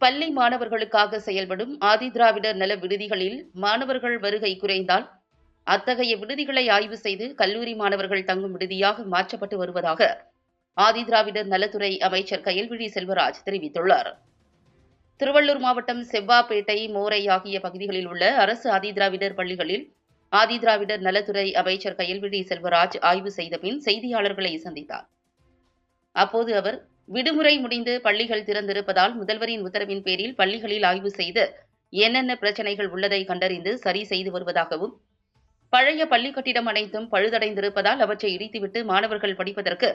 பள்ளி மாணவர்களுக்காக செயல்படும் ஆதிதிராவிடர் நல விடுதிகளில் மாணவர்கள் வருகை குறைந்தால் அத்தகைய விடுதிகளை ஆய்வு செய்து கல்லூரி மாணவர்கள் தங்கும் விடுதியாக மாற்றப்பட்டு வருவதாக ஆதிதிராவிடர் நலத்துறை அமைச்சர் கயல்விழி செல்வராஜ் தெரிவித்துள்ளார். திருவள்ளூர் மாவட்டம் செவ்வாப்பேட்டை மோரை ஆகிய பகுதிகளில் உள்ள அரசு ஆதிதிராவிடர் பள்ளிகளில் ஆதிதிராவிடர் நலத்துறை அமைச்சர் கயல்விழி செல்வராஜ் ஆய்வு செய்த பின் செய்தியாளர்களை சந்தித்தார். அப்போது அவர் விடுமுறை முடிந்து பள்ளிகள் திறந்திருப்பதால் முதல்வரின் உத்தரவின் பேரில் பள்ளிகளில் ஆய்வு செய்து என்னென்ன பிரச்சனைகள் உள்ளதை கண்டறிந்து சரி செய்து வருவதாகவும் பழைய பள்ளி கட்டிடம் அனைத்தும் பழுதடைந்திருப்பதால் அவற்றை இடித்துவிட்டு மாணவர்கள் படிப்பதற்கு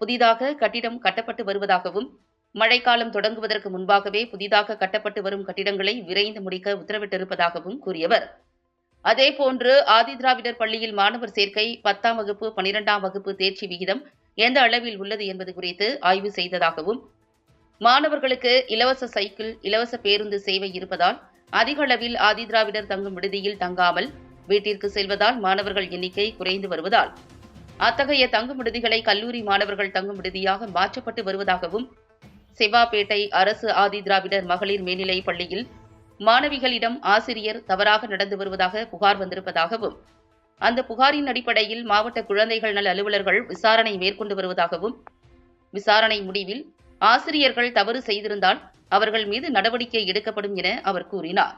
புதிதாக கட்டிடம் கட்டப்பட்டு வருவதாகவும் மழைக்காலம் தொடங்குவதற்கு முன்பாகவே புதிதாக கட்டப்பட்டு வரும் கட்டிடங்களை விரைந்து முடிக்க உத்தரவிட்டிருப்பதாகவும் கூறியவர். அதேபோன்று ஆதிதிராவிடர் பள்ளியில் மாணவர் சேர்க்கை பத்தாம் வகுப்பு பனிரெண்டாம் வகுப்பு தேர்ச்சி விகிதம் எந்த அளவில் உள்ளது என்பது குறித்து ஆய்வு செய்ததாகவும் மாணவர்களுக்கு இலவச சைக்கிள் இலவச பேருந்து சேவை இருப்பதால் அதிக அளவில் ஆதிதிராவிடர் தங்கும் விடுதியில் தங்காமல் வீட்டிற்கு செல்வதால் மாணவர்கள் எண்ணிக்கை குறைந்து வருவதால் அத்தகைய தங்கும் விடுதிகளை கல்லூரி மாணவர்கள் தங்கும் விடுதியாக மாற்றப்பட்டு வருவதாகவும் செவ்வாப்பேட்டை அரசு ஆதிதிராவிடர் மகளிர் மேல்நிலைப் பள்ளியில் மாணவிகளிடம் ஆசிரியர் தவறாக நடந்து வருவதாக புகார் வந்திருப்பதாகவும் அந்த புகாரின் அடிப்படையில் மாவட்ட குழந்தைகள் நல அலுவலர்கள் விசாரணை மேற்கொண்டு வருவதாகவும் விசாரணை முடிவில் ஆசிரியர்கள் தவறு செய்திருந்தால் அவர்கள் மீது நடவடிக்கை எடுக்கப்படும் என அவர் கூறினார்.